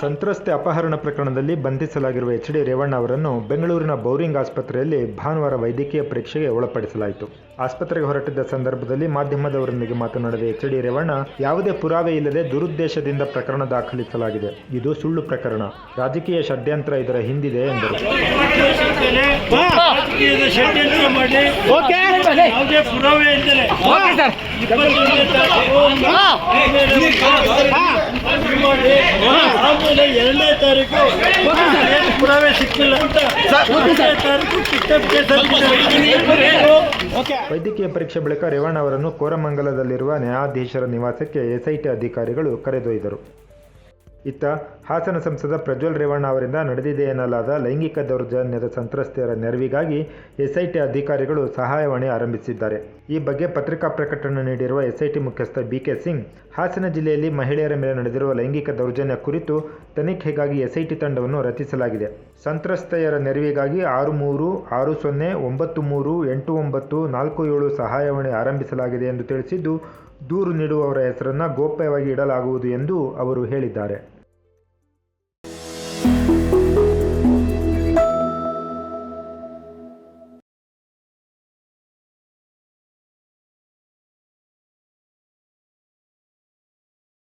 ಸಂತ್ರಸ್ತೆ ಅಪಹರಣ ಪ್ರಕರಣದಲ್ಲಿ ಬಂಧಿಸಲಾಗಿರುವ ಎಚ್ ಡಿ ರೇವಣ್ಣ ಅವರನ್ನು ಬೆಂಗಳೂರಿನ ಬೌರಿಂಗ್ ಆಸ್ಪತ್ರೆಯಲ್ಲಿ ಭಾನುವಾರ ವೈದ್ಯಕೀಯ ಪರೀಕ್ಷೆಗೆ ಒಳಪಡಿಸಲಾಯಿತು. ಆಸ್ಪತ್ರೆಗೆ ಹೊರಟಿದ್ದ ಸಂದರ್ಭದಲ್ಲಿ ಮಾಧ್ಯಮದವರೊಂದಿಗೆ ಮಾತನಾಡಿದ ಎಚ್ ಡಿ ರೇವಣ್ಣ ಯಾವುದೇ ಪುರಾವೆ ಇಲ್ಲದೆ ದುರುದ್ದೇಶದಿಂದ ಪ್ರಕರಣ ದಾಖಲಿಸಲಾಗಿದೆ. ಇದು ಸುಳ್ಳು ಪ್ರಕರಣ. ರಾಜಕೀಯ ಷಡ್ಯಂತ್ರ ಇದರ ಹಿಂದಿದೆ ಎಂದರು. ಪುರಾವೆ ಇದ್ದರೆ ಇಪ್ಪತ್ತೊಂದನೇ ತಾರೀಕು ಆಮೇಲೆ ಇದು ಮಾಡಿ ಆಮೇಲೆ ಎರಡನೇ ತಾರೀಕು ಪುರಾವೆ ಸಿಕ್ಕಿಲ್ಲ ಅಂತ ತಾರೀಕು. ವೈದ್ಯಕೀಯ ಪರೀಕ್ಷೆ ಬಳಿಕ ರೇವಣ್ಣ ಅವರನ್ನು ಕೋರಮಂಗಲದಲ್ಲಿರುವ ನ್ಯಾಯಾಧೀಶರ ನಿವಾಸಕ್ಕೆ ಎಸ್ಐಟಿ ಅಧಿಕಾರಿಗಳು ಕರೆದೊಯ್ದರು. ಇತ್ತ ಹಾಸನ ಸಂಸದ ಪ್ರಜ್ವಲ್ ರೇವಣ್ಣ ಅವರಿಂದ ನಡೆದಿದೆ ಎನ್ನಲಾದ ಲೈಂಗಿಕ ದೌರ್ಜನ್ಯದ ಸಂತ್ರಸ್ತೆಯರ ನೆರವಿಗಾಗಿ ಎಸ್ಐಟಿ ಅಧಿಕಾರಿಗಳು ಸಹಾಯವಾಣಿ ಆರಂಭಿಸಿದ್ದಾರೆ. ಈ ಬಗ್ಗೆ ಪತ್ರಿಕಾ ಪ್ರಕಟಣೆ ನೀಡಿರುವ ಎಸ್ಐಟಿ ಮುಖ್ಯಸ್ಥ ಬಿಕೆ ಸಿಂಗ್, ಹಾಸನ ಜಿಲ್ಲೆಯಲ್ಲಿ ಮಹಿಳೆಯರ ಮೇಲೆ ನಡೆದಿರುವ ಲೈಂಗಿಕ ದೌರ್ಜನ್ಯ ಕುರಿತು ತನಿಖೆಗಾಗಿ ಎಸ್ಐಟಿ ತಂಡವನ್ನು ರಚಿಸಲಾಗಿದೆ. ಸಂತ್ರಸ್ತೆಯರ ನೆರವಿಗಾಗಿ ಆರು ಮೂರು ಆರು ಸೊನ್ನೆ, ಒಂಬತ್ತು ಮೂರು, ಎಂಟು ಒಂಬತ್ತು, ನಾಲ್ಕು ಏಳು ಸಹಾಯವಾಣಿ ಆರಂಭಿಸಲಾಗಿದೆ ಎಂದು ತಿಳಿಸಿದ್ದು ದೂರು ನೀಡುವವರ ಹೆಸರನ್ನು ಗೋಪ್ಯವಾಗಿ ಇಡಲಾಗುವುದು ಎಂದು ಅವರು ಹೇಳಿದ್ದಾರೆ.